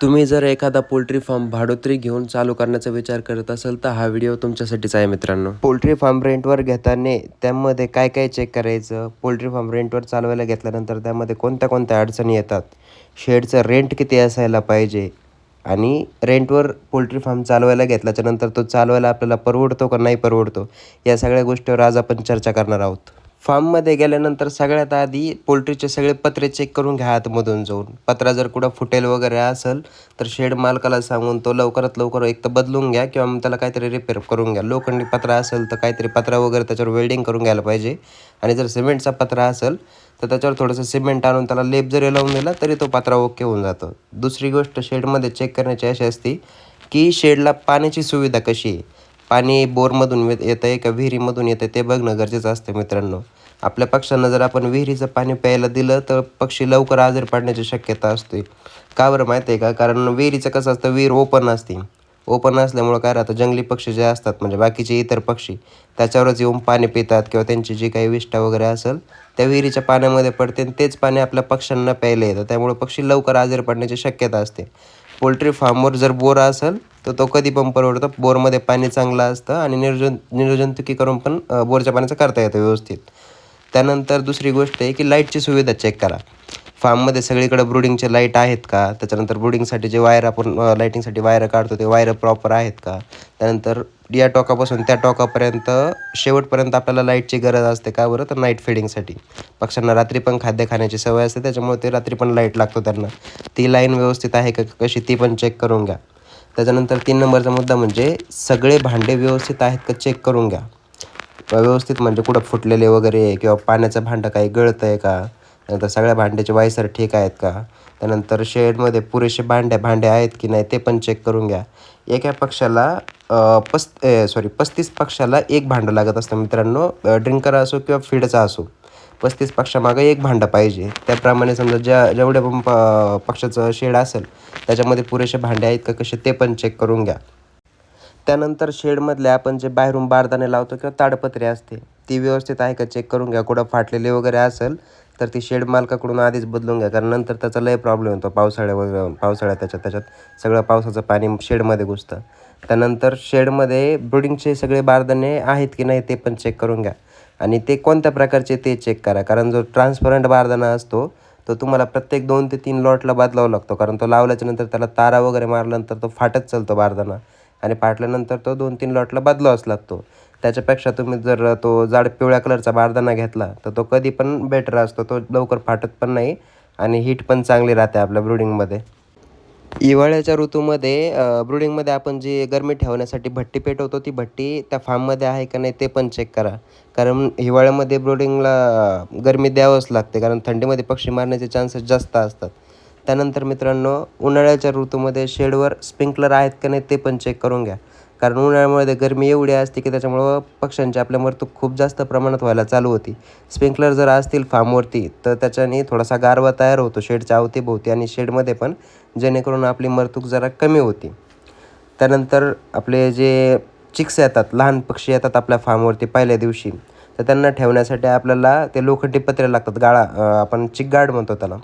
तुम्ही जर एखादा पोल्ट्री फार्म भाडोत्री घेऊन चालू करण्याचा विचार करत असाल तर हा व्हिडिओ तुमच्यासाठीच आहे मित्रांनो. पोल्ट्री फार्म रेंटवर घेताना त्यामध्ये काय काय चेक करायचं? पोल्ट्री फार्म रेंटवर चालवायला घेतल्यानंतर त्यामध्ये कोणत्या कोणत्या अडचणी येतात? शेडचं रेंट किती असायला पाहिजे? आणि रेंटवर पोल्ट्री फार्म चालवायला घेतल्याच्यानंतर तो चालवायला आपल्याला परवडतो का नाही परवडतो? या सगळ्या गोष्टीवर आज आपण चर्चा करणार आहोत. फार्ममध्ये गेल्यानंतर सगळ्यात आधी पोल्ट्रीचे सगळे पत्रे चेक करून घ्या आतमधून जाऊन. पत्रा जर कुठं फुटेल वगैरे असेल तर शेड मालकाला सांगून तो लवकरात लवकर एक तर बदलून घ्या किंवा मग त्याला काहीतरी रिपेअर करून घ्या. लोखंडी पत्रा असेल तर काहीतरी पत्रा वगैरे त्याच्यावर वेल्डिंग करून घ्यायला पाहिजे. आणि जर सिमेंटचा पत्रा असेल तर त्याच्यावर थोडंसं सिमेंट आणून त्याला लेप जरी लावून दिला तरी तो पत्रा ओके होऊन जातो. दुसरी गोष्ट शेडमध्ये चेक करण्याची अशी असते की शेडला पाण्याची सुविधा कशी आहे? पाणी बोरमधून येत येतं आहे का विहिरीमधून येतं आहे ते बघणं गरजेचं असतं मित्रांनो. आपल्या पक्ष्यांना जर आपण विहिरीचं पाणी प्यायला दिलं तर पक्षी लवकर आजारी पडण्याची शक्यता असते. का बरं माहिती आहे का? कारण विहिरीचं कसं असतं विहीर ओपन असते. ओपन असल्यामुळं काय राहतं जंगली पक्षी जे असतात म्हणजे बाकीचे इतर पक्षी त्याच्यावरच येऊन पाणी पितात किंवा त्यांची जी काही विष्ठा वगैरे असेल त्या विहिरीच्या पाण्यामध्ये पडते आणि तेच पाणी आपल्या पक्ष्यांना प्यायला येतं. त्यामुळे पक्षी लवकर आजारी पडण्याची शक्यता असते. पोल्ट्री फार्मवर जर बोर असेल तर तो कधी पण परवडतो. बोरमध्ये पाणी चांगलं असतं आणि निर्जन निर्जंतुकीकरण पण बोरच्या पाण्याचं करता येतं व्यवस्थित. त्यानंतर दुसरी गोष्ट आहे की लाईटची सुविधा चेक करा. फार्ममध्ये सगळीकडे ब्रुडिंगचे लाइट आहेत का? त्याच्यानंतर ब्रुडिंगसाठी जे वायर आपण लाईटिंगसाठी वायर काढतो ते वायर प्रॉपर आहेत का? त्यानंतर या टोकापासून त्या टोकापर्यंत शेवटपर्यंत आपल्याला लाईटची गरज असते का बरं? तर नाईट फिडिंगसाठी पक्ष्यांना रात्री पण खाद्य खाण्याची सवय असते त्याच्यामुळे ते रात्री पण लाइट लागतो त्यांना. ती लाईन व्यवस्थित आहे का कशी ती पण चेक करून घ्या. त्याच्यानंतर तीन नंबरचा मुद्दा म्हणजे सगळे भांडे व्यवस्थित आहेत का चेक करून घ्या. व्यवस्थित म्हणजे कुठं फुटलेले वगैरे किंवा पाण्याचं भांडं काही गळतं आहे का? त्यानंतर सगळ्या भांड्याचे वायसर ठीक आहेत का? त्यानंतर शेडमध्ये पुरेसे भांड्या भांडे आहेत की नाही ते पण चेक करून घ्या. एका पक्षाला पस् सॉरी पस्तीस पक्षाला एक भांडं लागत असतं मित्रांनो. ड्रिंकर असो किंवा फीडचा असो पस्तीस पक्षामागं एक भांडं पाहिजे. त्याप्रमाणे समजा ज्या जेवढ्या पण प पक्षाचं शेड असेल त्याच्यामध्ये पुरेसे भांडे आहेत का कसे ते पण चेक करून घ्या. त्यानंतर शेडमधले आपण जे बाहेरून बारदाणे लावतो किंवा ताडपत्रे असते ती व्यवस्थित आहे का चेक करून घ्या. कुठं फाटलेली वगैरे असेल तर ती शेड मालकाकडून आधीच बदलून घ्या. कारण नंतर त्याचा लय प्रॉब्लेम होतो पावसाळ्या वगैरे पावसाळ्यात त्याच्यात त्याच्यात सगळं पावसाचं पाणी शेडमध्ये घुसतं. त्यानंतर शेडमध्ये ब्रुडिंगचे सगळे बारदाणे आहेत की नाही ते पण चेक करून घ्या. आणि ते कोणत्या प्रकारचे ते चेक करा. कारण जो ट्रान्सपरंट बारदाना असतो तो तुम्हाला प्रत्येक दोन ते तीन लॉटला बदलावा लागतो. कारण तो लावल्याच्या नंतर त्याला तारा वगैरे मारल्यानंतर तो फाटत चालतो बारदाना आणि फाटल्यानंतर तो दोन तीन लॉटला बदलावाच लागतो. त्याच्यापेक्षा तुम्ही जर तो जाड पिवळ्या कलरचा बारदाना घेतला तर तो कधी पण बेटर असतो. तो लवकर फाटत पण नाही आणि हीट पण चांगली राहते आपल्या ब्रुडिंगमध्ये. हिवाळ्याच्या ऋतूमध्ये ब्रुडिंगमध्ये आपण जी गरमी ठेवण्यासाठी भट्टी पेटवतो ती भट्टी त्या फार्ममध्ये आहे का नाही ते पण चेक करा. कारण हिवाळ्यामध्ये ब्रुडिंगला गरमी द्यावंच लागते कारण थंडीमध्ये पक्षी मारण्याचे चान्सेस जास्त असतात. त्यानंतर मित्रांनो उन्हाळ्याच्या ऋतूमध्ये शेडवर स्प्रिंकलर आहेत का नाही ते पण चेक करून घ्या. कारण उन्हाळ्यामध्ये गरमी एवढी असते की त्याच्यामुळं पक्ष्यांची आपल्या मृत्यू खूप जास्त प्रमाणात व्हायला चालू होती. स्प्रिंकलर जर असतील फार्मवरती तर त्याच्याने थोडासा गारवा तयार होतो. शेडच्या अवतीभोवती आणि शेडमध्ये पण जेणेकरून आपली मरतूक जरा कमी होती. त्यानंतर आपले जे चिक्स येतात लहान पक्षी येतात आपल्या फार्मवरती पहिल्या दिवशी तर त्यांना ठेवण्यासाठी आपल्याला ते लोखंडी पत्रे लागतात गाळा आपण चिक गार्ड म्हणतो त्याला.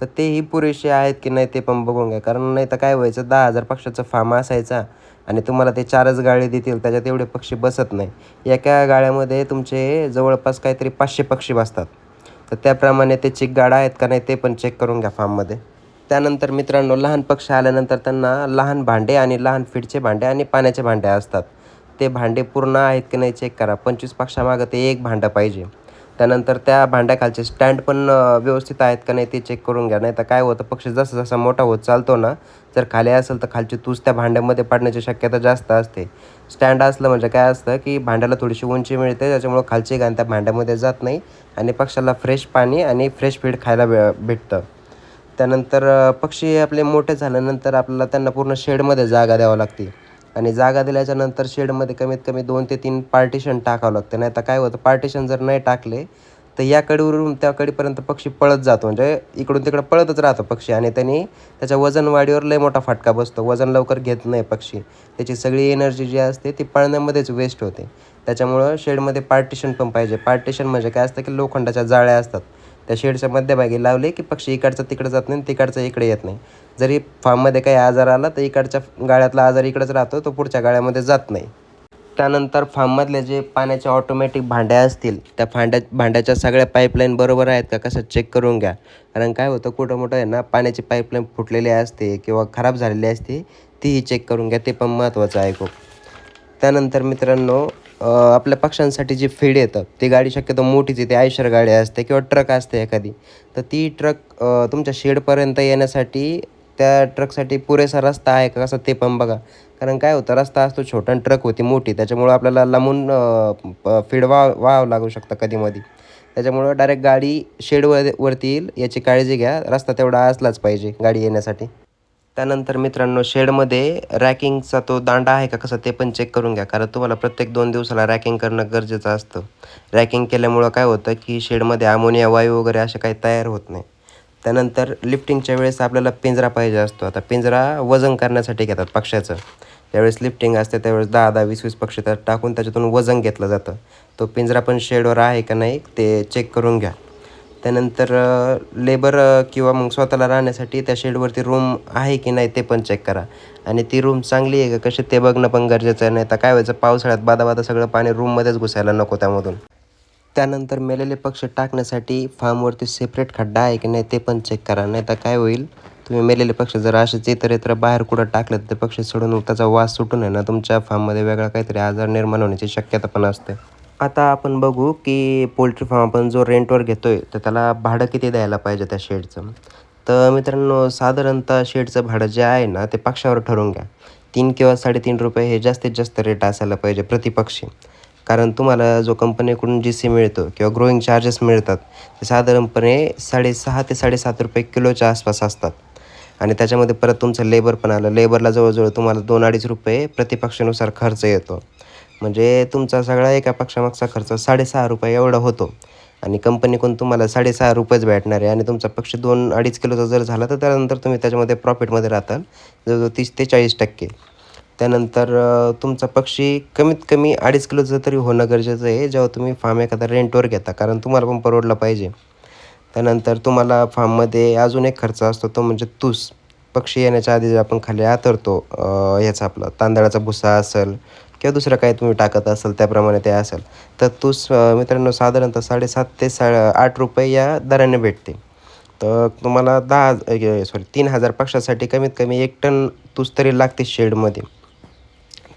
तर तेही पुरेसे आहेत की नाही ते पण बघून घ्या. कारण नाही तर काय व्हायचं दहा हजार पक्षाचा फार्म असायचा आणि तुम्हाला ते चारच गाळे देतील त्याच्यात एवढे पक्षी बसत नाही. एका गाळ्यामध्ये तुमचे जवळपास काहीतरी पाचशे पक्षी बसतात. तर त्याप्रमाणे ते चिक गाडा आहेत का नाही ते पण चेक करून घ्या फार्ममध्ये. त्यानंतर मित्रांनो लहान पक्षी आल्यानंतर त्यांना लहान भांडे आणि लहान फीडचे भांडे आणि पाण्याचे भांडे असतात. ते भांडे पूर्ण आहेत की नाही चेक करा. पंचवीस पक्षामागं ते एक भांडं पाहिजे. त्यानंतर त्या भांड्याखालचे स्टँड पण व्यवस्थित आहेत का नाही ते चेक करून घ्या. नाही तर काय होतं पक्षी जसं जसा मोठा होत चालतो ना जर खाली असेल तर खालची तूस त्या भांड्यामध्ये पडण्याची शक्यता जास्त असते. स्टँड असलं म्हणजे काय असतं की भांड्याला थोडीशी उंची मिळते त्याच्यामुळं खालची घाण त्या भांड्यामध्ये जात नाही आणि पक्षाला फ्रेश पाणी आणि फ्रेश फीड खायला भे भेटतं. त्यानंतर पक्षी आपले मोठे झाल्यानंतर आपल्याला त्यांना पूर्ण शेडमध्ये जागा द्यावं लागते. आणि जागा दिल्याच्या नंतर शेडमध्ये कमीत कमी दोन ते तीन पार्टिशन टाकावं लागतं. नाही तर काय होतं पार्टिशन जर नाही टाकले तर या कडीवरून त्या कडीपर्यंत पक्षी पळत जातो. म्हणजे इकडून तिकडं पळतच राहतो पक्षी आणि त्यांनी त्याच्या वजन वाढीवर लय मोठा फटका बसतो. वजन लवकर घेत नाही पक्षी. त्याची सगळी एनर्जी जी असते ती पळण्यामध्येच वेस्ट होते. त्याच्यामुळं शेडमध्ये पार्टिशन पण पाहिजे. पार्टिशन म्हणजे काय असतं की लोखंडाच्या जाळ्या असतात. त्या शेडच्या मध्यभागी लावले की पक्षी इकडचा तिकडं जात नाही तिकडचं तिकडचा इकडे येत नाही. जरी फार्ममध्ये काही आजार आला तर इकडच्या गाळ्यातला आजार इकडेच राहतो तो पुढच्या गाळ्यामध्ये जात नाही. त्यानंतर फार्ममधले जे पाण्याचे ऑटोमॅटिक भांड्या असतील त्या भांड्या भांड्याच्या सगळ्या पाईपलाईन बरोबर आहेत का कसं चेक करून घ्या. कारण काय होतं कुठं मोठं आहे ना पाण्याची पाईपलाईन फुटलेली असते किंवा खराब झालेली असते तीही चेक करून घ्या ते पण महत्त्वाचं आहे खूप. त्यानंतर मित्रांनो आपल्या पक्ष्यांसाठी जी फीड येतं ती गाडी शक्यतो मोठीच येते आयशर गाडी असते किंवा ट्रक असते एखादी. तर ती ट्रक तुमच्या शेडपर्यंत येण्यासाठी त्या ट्रकसाठी पुरेसा रस्ता आहे का? कसं ते पण बघा. कारण काय होतं रस्ता असतो छोटा आणि ट्रक होती मोठी. त्याच्यामुळं आपल्याला लांबून फीड वा वाहावं लागू शकतं कधीमधी. त्याच्यामुळं डायरेक्ट गाडी शेडवर वरती येईल. याची काळजी घ्या. रस्ता तेवढा असलाच पाहिजे गाडी येण्यासाठी. त्यानंतर मित्रांनो शेडमध्ये रॅकिंगचा तो दांडा आहे का कसा ते पण चेक करून घ्या. कारण तुम्हाला प्रत्येक दोन दिवसाला रॅकिंग करणं गरजेचं असतं. रॅकिंग केल्यामुळं काय होतं की शेडमध्ये अमोनिया वायू वगैरे असे काही तयार होत नाही. त्यानंतर लिफ्टिंगच्या वेळेस आपल्याला पिंजरा पाहिजे असतो. आता पिंजरा वजन करण्यासाठी घेतात पक्ष्याचं. ज्यावेळेस लिफ्टिंग असते त्यावेळेस दहा दहा वीस वीस पक्षी त्यात टाकून त्याच्यातून वजन घेतलं जातं. तो पिंजरा पण शेडवर आहे का नाही ते चेक करून घ्या. त्यानंतर लेबर किंवा मग स्वतःला राहण्यासाठी त्या शेडवरती रूम आहे की नाही ते पण चेक करा. आणि ती रूम चांगली आहे का? कशी ते बघणं पण गरजेचं आहे. नाही तर काय व्हायचं? पावसाळ्यात बादा बादा सगळं पाणी रूममध्येच घुसायला नको त्यामधून. त्यानंतर मेलेले पक्षी टाकण्यासाठी फार्मवरती सेपरेट खड्डा आहे की नाही ते पण चेक करा. नाही तर काय होईल? तुम्ही मेलेले पक्षी जर असेच इतर इतर बाहेर कुठं टाकलं तर ते पक्षी सोडून त्याचा वास सुटून आहे ना तुमच्या फार्ममध्ये वेगळा काहीतरी आजार निर्माण होण्याची शक्यता पण असते. आता आपण बघू की पोल्ट्री फार्म आपण जो रेंटवर घेतो आहे तर त्याला भाडं किती द्यायला पाहिजे त्या शेडचं तर मित्रांनो साधारणतः शेडचं भाडं जे आहे ना ते पक्षावर ठरवून घ्या. तीन किंवा साडेतीन रुपये हे जास्तीत जास्त रेट असायला पाहिजे प्रतिपक्षी. कारण तुम्हाला जो कंपनीकडून जी सी मिळतो किंवा ग्रोईंग चार्जेस मिळतात ते साधारणपणे साडेसहा ते साडेसात रुपये किलोच्या आसपास असतात. आणि त्याच्यामध्ये परत तुमचं लेबर पण आलं. लेबरला जवळजवळ तुम्हाला दोन अडीच रुपये प्रतिपक्षानुसार खर्च येतो. म्हणजे तुमचा सगळा एका पक्षामागचा खर्च साडेसहा रुपये एवढा होतो. आणि कंपनीकडून तुम्हाला साडेसहा रुपयेच भेटणार आहे. आणि तुमचा पक्षी दोन अडीच किलोचा जर झाला तर त्यानंतर तुम्ही त्याच्यामध्ये प्रॉफिटमध्ये राहताल. जवळजवळ तीस ते चाळीस टक्के. त्यानंतर तुमचा पक्षी कमीत कमी अडीच किलोचं तरी होणं गरजेचं आहे. जेव्हा तुम्ही फार्म एखादा रेंटवर घेता कारण तुम्हाला पण परवडला पाहिजे. त्यानंतर तुम्हाला फार्ममध्ये अजून एक खर्च असतो तो म्हणजे तूस. पक्षी येण्याच्या आधी जे आपण खाली आतरतो ह्याचा आपला तांदळाचा भुसा असेल किंवा दुसरं काही तुम्ही टाकत असाल त्याप्रमाणे ते असेल. तर तूस मित्रांनो साधारणतः साडेसात ते सा आठ रुपये या दराने भेटते. तर तुम्हाला दहा सॉरी तीन हजार पक्षासाठी कमीत कमी एक टन तूस तरी लागते शेडमध्ये.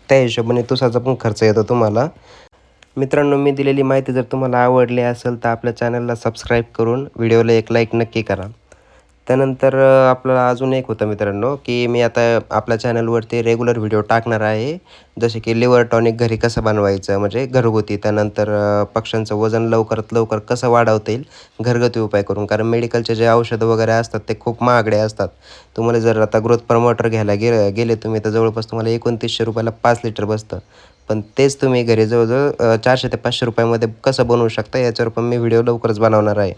त्या हिशोबाने तुसाचा पण खर्च येतो तुम्हाला. मित्रांनो मी दिलेली माहिती जर तुम्हाला आवडली असेल तर आपल्या चॅनलला सबस्क्राईब करून व्हिडिओला एक लाईक नक्की करा. त्यानंतर आपला आपल्याला अजून एक होतं मित्रांनो की मी आता आपल्या चॅनलवरती रेग्युलर व्हिडिओ टाकणार आहे. जसे की लिव्हर टॉनिक घरी कसं बनवायचं म्हणजे घरगुती त्यानंतर पक्ष्यांचं वजन लवकरात लवकर कसं वाढवता येईल घरगुती उपाय करून. कारण मेडिकलचे जे औषधं वगैरे असतात ते खूप महागडे असतात. तुम्हाला जर आता ग्रोथ प्रमोटर घ्यायला गे गेले तुम्ही तर जवळपास तुम्हाला एकोणतीसशे रुपयाला पाच लिटर बसतं. पण तेच तुम्ही घरी जवळजवळ चारशे ते पाचशे रुपयामध्ये कसं बनवू शकता याच्यावर पण मी व्हिडिओ लवकरच बनवणार आहे.